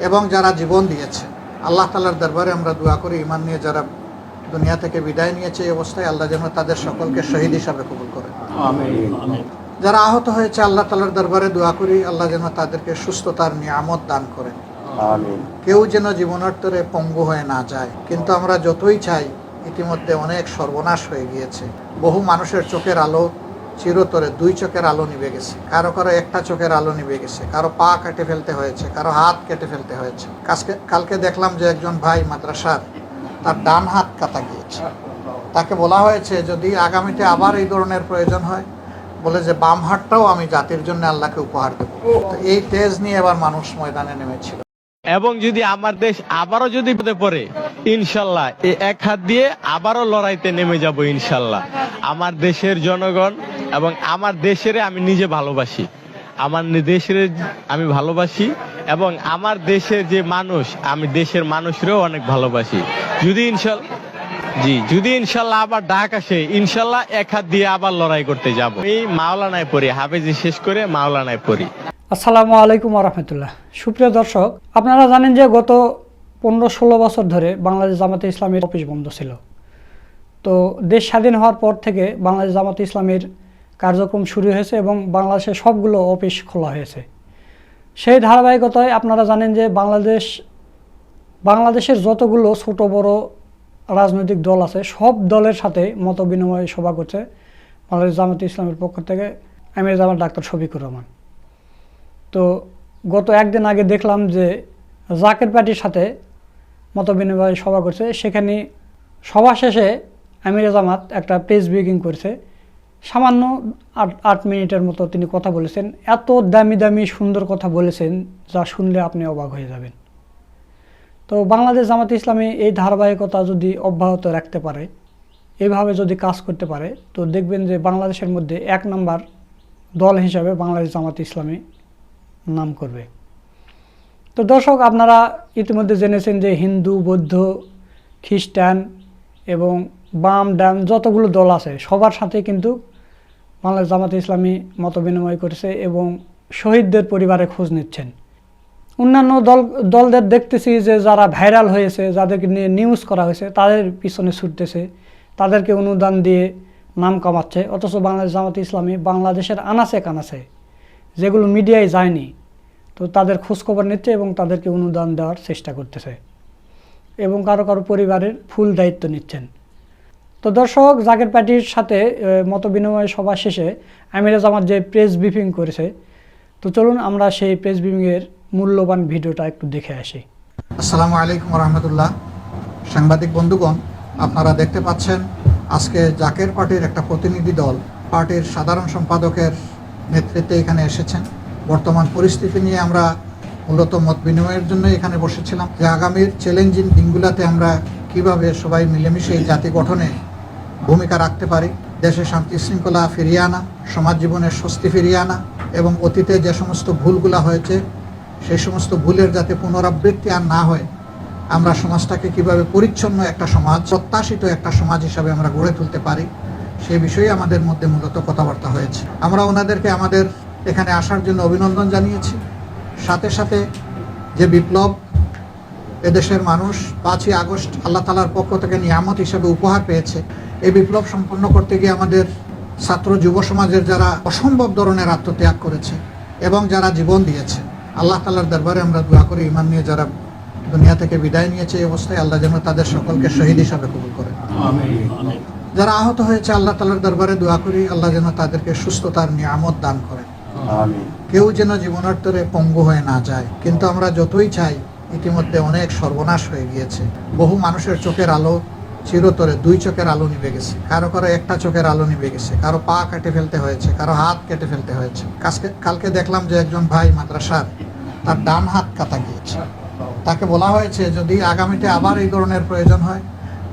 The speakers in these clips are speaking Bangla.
এবং যারা জীবন দিয়েছে আল্লাহ তালার দরবারে আমরা দোয়া করি ইমান নিয়ে যারা দুনিয়া থেকে বিদায় নিয়েছে এই অবস্থায় আল্লাহ যেন তাদের সকলকে শহীদ হিসাবে কবুল করেন যারা আহত হয়েছে আল্লাহ তালার দরবারে দোয়া করি আল্লাহ যেন তাদেরকে সুস্থতার নিয়ামত দান করেন। কেউ যেন জীবনার্থরে পঙ্গু হয়ে না যায় কিন্তু আমরা যতই চাই ইতিমধ্যে অনেক সর্বনাশ হয়ে গিয়েছে। বহু মানুষের চোখের আলো চিরতরে দুই চোখের আলো নিভে গেছে। কারও কারও একটা চোখের আলো নিভে গেছে। কারও পা কেটে ফেলতে হয়েছে, কারও হাত কেটে ফেলতে হয়েছে। কালকে দেখলাম যে একজন ভাই মাদ্রাসার তার ডান হাত কাটা গিয়েছে। তাকে বলা হয়েছে, যদি আগামীতে আবার এই ধরনের প্রয়োজন হয়, বলে যে বাম হাতটাও আমি জাতির জন্য আল্লাহকে উপহার দেবো। তো এই তেজ নিয়ে এবার মানুষ ময়দানে নেমেছিল। এবং যদি আমার দেশ আবারও যদি পড়ে, ইনশাল্লাহ এক হাত দিয়ে আবারও লড়াইতে নেমে যাব ইনশাল্লাহ। আমার দেশের জনগণ এবং আমার দেশের আমি নিজে ভালোবাসি। আমার দেশের আমি ভালোবাসি এবং আমার দেশের যে মানুষ, আমি দেশের মানুষরেও অনেক ভালোবাসি। যদি ইনশাল জি, যদি ইনশাল্লাহ আবার ডাক আসে, ইনশাল্লাহ এক হাত দিয়ে আবার লড়াই করতে যাব। এই মাওলানায় পড়ি, হাফেজি শেষ করে মাওলানায় পড়ি। আসসালামু আলাইকুম রহমতুল্লাহ। সুপ্রিয় দর্শক, আপনারা জানেন যে গত পনেরো ষোলো বছর ধরে বাংলাদেশ জামাতে ইসলামের অফিস বন্ধ ছিল। তো দেশ স্বাধীন হওয়ার পর থেকে বাংলাদেশ জামাতে ইসলামের কার্যক্রম শুরু হয়েছে এবং বাংলাদেশে সবগুলো অফিস খোলা হয়েছে। সেই ধারাবাহিকতায় আপনারা জানেন যে বাংলাদেশ, বাংলাদেশের যতগুলো ছোট, বড় রাজনৈতিক দল আছে, সব দলের সাথে মত বিনিময় সভা করছে বাংলাদেশ জামাত ইসলামের পক্ষ থেকে আমির জামাত ডাক্তার শফিকুর রহমান। তো গত একদিন আগে দেখলাম যে জাকের পার্টির সাথে মত বিনিময় সভা করছে। সেখানে সভা শেষে আমির জামাত একটা প্রেস ব্রিফিং করছে। সামান্য আট আট মিনিটের মতো তিনি কথা বলেছেন। এত দামি দামি সুন্দর কথা বলেছেন, যা শুনলে আপনি অবাক হয়ে যাবেন। তো বাংলাদেশ জামাত ইসলামী এই ধারাবাহিকতা যদি অব্যাহত রাখতে পারে, এভাবে যদি কাজ করতে পারে, তো দেখবেন যে বাংলাদেশের মধ্যে এক নাম্বার দল হিসাবে বাংলাদেশ জামাত ইসলামী নাম করবে। তো দর্শক, আপনারা ইতিমধ্যে জেনেছেন যে হিন্দু, বৌদ্ধ, খ্রিস্টান এবং বাম, ডান যতগুলো দল আছে, সবার সাথে কিন্তু বাংলাদেশ জামাত ইসলামী মত বিনিময় করেছে এবং শহীদদের পরিবারে খোঁজ নিচ্ছেন। অন্যান্য দল, দলদের দেখতেছি যে যারা ভাইরাল হয়েছে, যাদেরকে নিয়ে নিউজ করা হয়েছে, তাদের পিছনে ছুটতেছে। তাদেরকে অনুদান দিয়ে নাম কামাচ্ছে। অথচ বাংলাদেশ জামাত ইসলামী বাংলাদেশের আনাচে কানাচে যেগুলো মিডিয়ায় যায়নি, তো তাদের খোঁজখবর নিচ্ছে এবং তাদেরকে অনুদান দেওয়ার চেষ্টা করতেছে। এবং কারও কারও পরিবারের ফুল দায়িত্ব নিচ্ছেন। তো দর্শক, জাকের পার্টির সাথে মত বিনিময় সভা শেষে আমিরা জামাত যে প্রেস ব্রিফিং করেছে, তো চলুন আমরা সেই প্রেস ব্রিফিংয়ের মূল্যবান ভিডিওটা একটু দেখে আসি। আসসালামু আলাইকুম রহমতুল্লাহ। সাংবাদিক বন্ধুগণ, আপনারা দেখতে পাচ্ছেন, আজকে জাকের পার্টির একটা প্রতিনিধি দল, পার্টির সাধারণ সম্পাদকের নেতৃত্বে এখানে এসেছেন। বর্তমান পরিস্থিতি নিয়ে আমরা মূলত মত বিনিময়ের জন্য এখানে বসেছিলাম। যে আগামীর চ্যালেঞ্জিং দিনগুলোতে আমরা কীভাবে সবাই মিলেমিশে এই জাতি গঠনে ভূমিকা রাখতে পারি। দেশে শান্তি শৃঙ্খলা ফিরিয়ে আনা, সমাজ জীবনের স্বস্তি ফিরিয়ে আনা এবং অতীতে যে সমস্ত ভুলগুলা হয়েছে, সেই সমস্ত ভুলের যাতে পুনরাবৃত্তি আর না হয়, আমরা সমাজটাকে কীভাবে পরিচ্ছন্ন একটা সমাজ, প্রত্যাশিত একটা সমাজ হিসাবে আমরা গড়ে তুলতে পারি সেই বিষয়ে আমাদের মধ্যে মূলত কথাবার্তা হয়েছে। আমরা ওনাদেরকে আমাদের এখানে আসার জন্য অভিনন্দন জানিয়েছি। সাথে সাথে যে বিপ্লব এদেশের মানুষ পাঁচই আগস্ট আল্লাহ তালার পক্ষ থেকে নিয়ামত হিসেবে উপহার পেয়েছে। এই বিপ্লব সম্পন্ন করতে গিয়ে আমাদের ছাত্র যুব সমাজের যারা অসম্ভব ধরনের আত্মত্যাগ করেছে এবং যারা জীবন দিয়েছে আল্লাহ তালার দরবারে আমরা দোয়া করি ইমান নিয়ে যারা দুনিয়া থেকে বিদায় নিয়েছে এই অবস্থায় আল্লাহ যেন তাদের সকলকে শহীদ হিসাবে কবুল করেন যারা আহত হয়েছে আল্লাহ তালার দরবারে দোয়া করি আল্লাহ যেন তাদেরকে সুস্থতার নিয়ামত দান করেন কেউ যেন জীবনার্থরে পঙ্গু হয়ে না যায় কিন্তু আমরা যতই চাই ইতিমধ্যে অনেক সর্বনাশ হয়ে গিয়েছে। বহু মানুষের চোখের আলো চিরতরে দুই চোখের আলো নিভে গেছে। কারও কারও একটা চোখের আলো নিভে গেছে। কারও পা কেটে ফেলতে হয়েছে, কারও হাত কেটে ফেলতে হয়েছে। কালকে দেখলাম যে একজন ভাই মাদ্রাসার তার ডান হাত কাটা গিয়েছে। তাকে বলা হয়েছে, যদি আগামীতে আবার এই ধরনের প্রয়োজন হয়,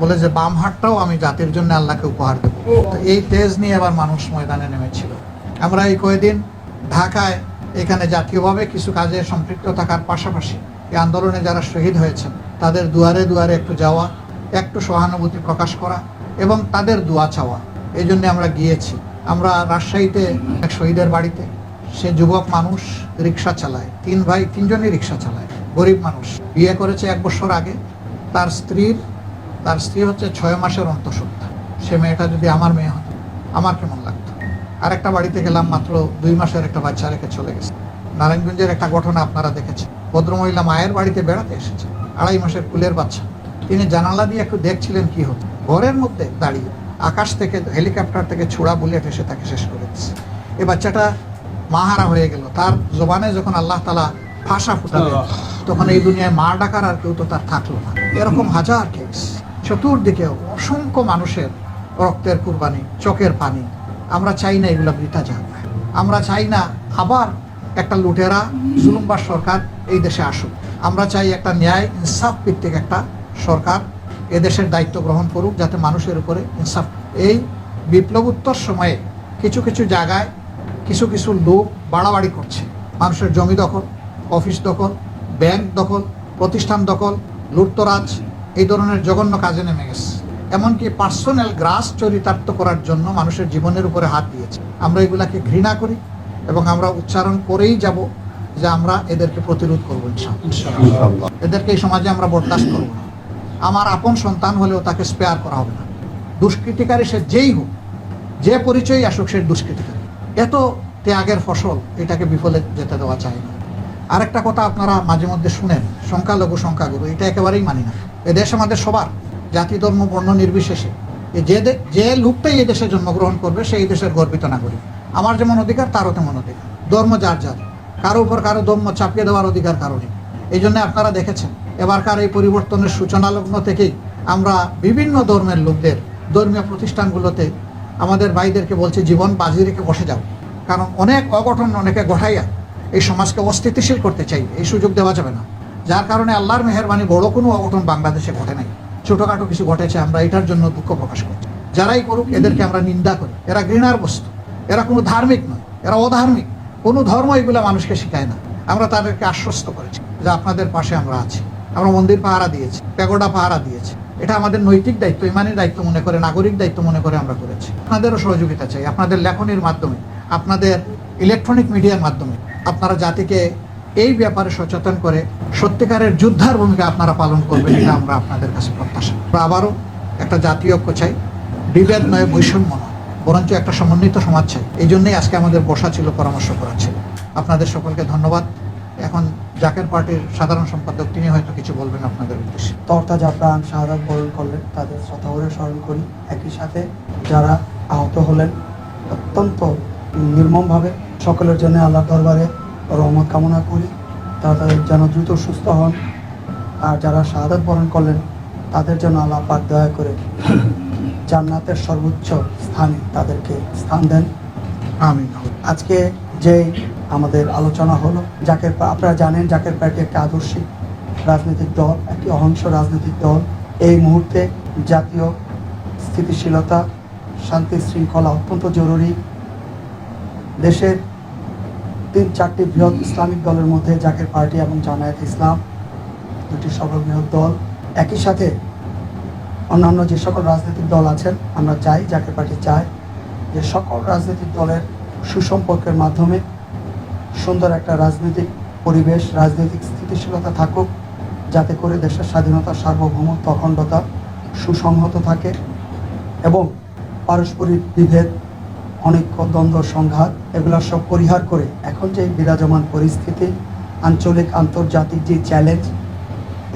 বলে যে বাম হাতটাও আমি জাতির জন্য আল্লাহকে উপহার দেবো। তো এই তেজ নিয়ে আবার মানুষ ময়দানে নেমেছিল। আমরা এই কয়েকদিন ঢাকায় এখানে জাতীয়ভাবে কিছু কাজে সম্পৃক্ত থাকার পাশাপাশি এই আন্দোলনে যারা শহীদ হয়েছেন, তাদের দুয়ারে দুয়ারে একটু যাওয়া, একটু সহানুভূতি প্রকাশ করা এবং তাদের দোয়া চাওয়া। এই জন্য আমরা গিয়েছি। আমরা রাজশাহীতে এক শহীদের বাড়িতে। সে যুবক মানুষ রিক্সা চালায়। তিন ভাই, তিনজনই রিক্সা চালায়। গরিব মানুষ। বিয়ে করেছে এক বছর আগে। তার স্ত্রীর, তার স্ত্রী হচ্ছে ছয় মাসের অন্তঃসত্ত্বা। সে মেয়েটা যদি আমার মেয়ে হতো, আমার কেমন লাগতো? আরেকটা বাড়িতে গেলাম মাত্র দুই মাসের একটা বাচ্চা রেখে চলে গেছে। নারায়ণগঞ্জের একটা ঘটনা আপনারা দেখেছেন। ভদ্রমহিলা মায়ের বাড়িতে বেড়াতে এসেছে, আড়াই মাসের কুলের বাচ্চা। তিনি জানালা দিয়ে একটু দেখছিলেন কি হতো। ঘরের মধ্যে দাঁড়িয়ে আকাশ থেকে হেলিকপ্টার থেকে ছোড়া বুলেট এসে তাকে শেষ করে দিচ্ছে এ বাচ্চাটা মাহারা হয়ে গেল। তার জবানে যখন আল্লাহ তালা ভাষা ফুটালেন, তখন এই দুনিয়ায় মা ডাকার আর কেউ তো তার থাকল না। এরকম হাজার কেস চতুর্দিকে অসংখ্য মানুষের রক্তের কুরবানি, চোখের পানি। আমরা চাই না এগুলো বৃথা যাক। আমরা চাই না আবার একটা লুটেরা জুলুমবার সরকার এই দেশে আসুক। আমরা চাই একটা ন্যায় ইনসাফ ভিত্তিক একটা সরকার এদেশের দায়িত্ব গ্রহণ করুক, যাতে মানুষের উপরে ইনসাফ এই বিপ্লবোত্তর সময়ে কিছু কিছু জায়গায় কিছু কিছু লোক বাড়াবাড়ি করছে। মানুষের জমি দখল, অফিস দখল, ব্যাংক দখল, প্রতিষ্ঠান দখল, লুটতরাজ, এই ধরনের জঘন্য কাজে নেমে গেছে। এমনকি পার্সোনাল গ্রাস চরিতার্থ করার জন্য মানুষের জীবনের উপরে হাত দিয়েছে। আমরা এগুলাকে ঘৃণা করি এবং আমরা উচ্চারণ করেই যাব যে আমরা এদেরকে প্রতিরোধ করব এদেরকে এই সমাজে আমরা বরদাস্ত করব না। আমার আপন সন্তান হলেও তাকে স্পেয়ার করা হবে না। দুষ্কৃতিকারী সে যেই হোক যে পরিচয়ই আসুক সে দুষ্কৃতিকারী। এত ত্যাগের ফসল এটাকে বিফলে যেতে দেওয়া চায় না। আরেকটা কথা আপনারা মাঝে মধ্যে শুনেন সংখ্যালঘু সংখ্যাগুরু এটা একেবারেই মানি না। এ দেশ আমাদের সবার। জাতি, ধর্ম, বর্ণ নির্বিশেষে। যে যে লোকটাই এই দেশে জন্মগ্রহণ করবে সেই দেশের গর্বিত নাগরিক। আমার যেমন অধিকার, তারও তেমন অধিকার। ধর্ম যার যার। কারও উপর কারও ধর্ম চাপিয়ে দেওয়ার অধিকার কারও নেই এই জন্য আপনারা দেখেছেন, এবারকার এই পরিবর্তনের সূচনা লগ্ন থেকেই আমরা বিভিন্ন ধর্মের লোকদের, ধর্মীয় প্রতিষ্ঠানগুলোতে আমাদের ভাইদেরকে বলছে, জীবন বাজি রেখে বসে যাও। কারণ অনেক অঘটন অনেকে ঘটাইয়া এই সমাজকে অস্থিতিশীল করতে চাই এই সুযোগ দেওয়া যাবে না। যার কারণে আল্লাহর মেহরবানি বড় কোনো অঘটন বাংলাদেশে ঘটে নাই। ছোটখাটো কিছু ঘটেছে, আমরা এটার জন্য দুঃখ প্রকাশ করছি। যারাই করুক, এদেরকে আমরা নিন্দা করি। এরা ঘৃণার বস্তু। এরা কোনো ধার্মিক নয়, এরা অধার্মিক। কোনো ধর্ম এগুলো মানুষকে শেখায় না। আমরা তাদেরকে আশ্বস্ত করেছি যে আপনাদের পাশে আমরা আছি। আমরা মন্দির পাহারা দিয়েছি, প্যাগোডা পাহারা দিয়েছি। এটা আমাদের নৈতিক দায়িত্ব, ইমানের দায়িত্ব মনে করে, নাগরিক দায়িত্ব মনে করে আমরা করেছি। আপনাদেরও সহযোগিতা চাই, আপনাদের লেখনির মাধ্যমে, আপনাদের ইলেকট্রনিক মিডিয়ার মাধ্যমে। আপনারা জাতিকে এই ব্যাপারে সচেতন করে সত্যিকারের যুদ্ধার ভূমিকা আপনারা পালন করবেন, এটা আমরা আপনাদের কাছে প্রত্যাশা। আমরা আবারও একটা জাতীয় ঐক্য চাই, বিভেদ নয়, বৈষম্য নয়, বরঞ্চ একটা সমন্বিত সমাজ চাই। এই জন্যই আজকে আমাদের বসা ছিল, পরামর্শ করা ছিল। আপনাদের সকলকে ধন্যবাদ। এখন জাকের পার্টির সাধারণ সম্পাদক, তিনি হয়তো কিছু বলবেন আপনাদের উদ্দেশ্যে। তরতাজা প্রাণ শাহাদাত বরণ করলেন, তাদের শ্রদ্ধাভরে স্মরণ করি। একই সাথে যারা আহত হলেন, অত্যন্ত নির্মমভাবে, সকলের জন্য আল্লাহ দরবারে রহমত কামনা করি। তারা তাদের যেন দ্রুত সুস্থ হন। আর যারা শাহাদাত বরণ করলেন তাদের জন্য আল্লাহ পাক দয়া করে জান্নাতের সর্বোচ্চ স্থানে তাদেরকে স্থান দেন। আমি আজকে যে আমাদের আলোচনা হলো জাকের আপনারা জানেন জাকের পার্টি একটি আদর্শিক রাজনৈতিক দল একটি অহিংস রাজনৈতিক দল। এই মুহূর্তে জাতীয় স্থিতিশীলতা শান্তি শৃঙ্খলা অত্যন্ত জরুরি। দেশের তিন চারটি বৃহৎ ইসলামিক দলের মধ্যে জাকের পার্টি এবং জামায়াত ইসলাম দুটি সর্ববৃহৎ দল। একই সাথে অন্যান্য যে সকল রাজনৈতিক দল আছেন, আমরা চাই, জাকের পার্টি চাই যে সকল রাজনৈতিক দলের সুসম্পর্কের মাধ্যমে সুন্দর একটা রাজনৈতিক পরিবেশ, রাজনৈতিক স্থিতিশীলতা থাকুক, যাতে করে দেশের স্বাধীনতা সার্বভৌমত্ব অখণ্ডতা সুসংহত থাকে এবং পারস্পরিক বিভেদ অনেক দ্বন্দ্ব, সংঘাত, এগুলো সব পরিহার করে এখন যে বিরাজমান পরিস্থিতি, আঞ্চলিক, আন্তর্জাতিক যে চ্যালেঞ্জ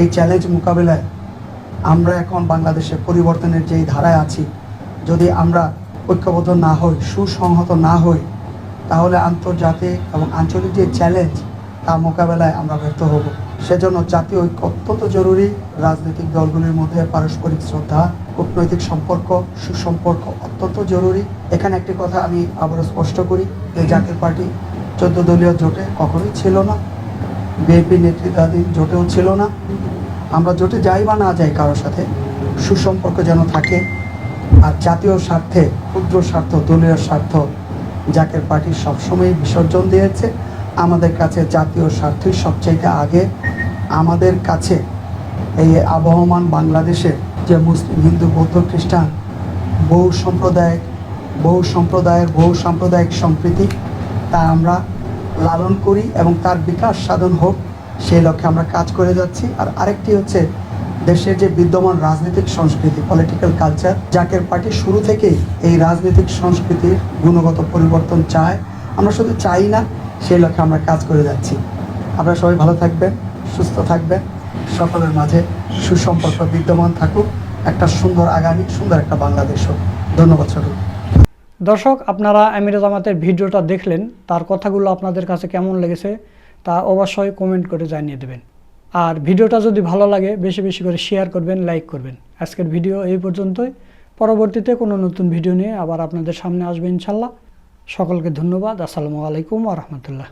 এই চ্যালেঞ্জ মোকাবেলায় আমরা এখন বাংলাদেশে পরিবর্তনের যেই ধারায় আছি, যদি আমরা ঐক্যবদ্ধ না হই, সুসংহত না হই, তাহলে আন্তর্জাতিক এবং আঞ্চলিক যে চ্যালেঞ্জ তা মোকাবেলায় আমরা ব্যর্থ হব। সেজন্য জাতীয় ঐক্য অত্যন্ত জরুরি। রাজনৈতিক দলগুলির মধ্যে পারস্পরিক শ্রদ্ধা কূটনৈতিক সম্পর্ক, সুসম্পর্ক অত্যন্ত জরুরি। এখানে একটি কথা আমি আবারও স্পষ্ট করি যে জাতীয় পার্টি চোদ্দ দলীয় জোটে কখনোই ছিল না। বিএনপি নেতৃত্বাধীন জোটেও ছিল না। আমরা জোটে যাই বা না যাই কারোর সাথে, সুসম্পর্ক যেন থাকে। আর জাতীয় স্বার্থে, ক্ষুদ্র স্বার্থ, দলীয় স্বার্থ জাকের পার্টি সবসময় বিসর্জন দিয়েছে। আমাদের কাছে জাতীয় স্বার্থই সবচাইতে আগে। আমাদের কাছে এই আবহমান বাংলাদেশের যে মুসলিম, হিন্দু, বৌদ্ধ, খ্রিস্টান, বহু সম্প্রদায় বহু সম্প্রদায়ের, বহু সাম্প্রদায়িক সম্প্রীতি, তা আমরা লালন করি এবং তার বিকাশ সাধন হোক, সেই লক্ষ্যে আমরা কাজ করে যাচ্ছি। আর আরেকটি হচ্ছে দেশের যে বিদ্যমান রাজনৈতিক সংস্কৃতি পলিটিক্যাল কালচার জাকের পার্টি শুরু থেকেই এই রাজনৈতিক সংস্কৃতির গুণগত পরিবর্তন চায়। আমরা শুধু চাই না, সেই লক্ষ্যে আমরা কাজ করে যাচ্ছি। আপনারা সবাই ভালো থাকবেন, সুস্থ থাকবেন। সকলের মাঝে সুসম্পর্ক বিদ্যমান থাকুক। একটা সুন্দর আগামী, সুন্দর একটা বাংলাদেশ হোক। ধন্যবাদ সকলকে দর্শক, আপনারা আমির জামাতের ভিডিওটা দেখলেন। তার কথাগুলো আপনাদের কাছে কেমন লেগেছে তা অবশ্যই কমেন্ট করে জানিয়ে দেবেন। আর ভিডিওটা যদি ভালো লাগে, বেশি বেশি করে শেয়ার করবেন লাইক করবেন। আজকের ভিডিও এই পর্যন্তই। পরবর্তীতে কোনো নতুন ভিডিও নিয়ে আবার আপনাদের সামনে আসবে ইনশাল্লাহ। সকলকে ধন্যবাদ। আসসালামু আলাইকুম রহমতুল্লাহ।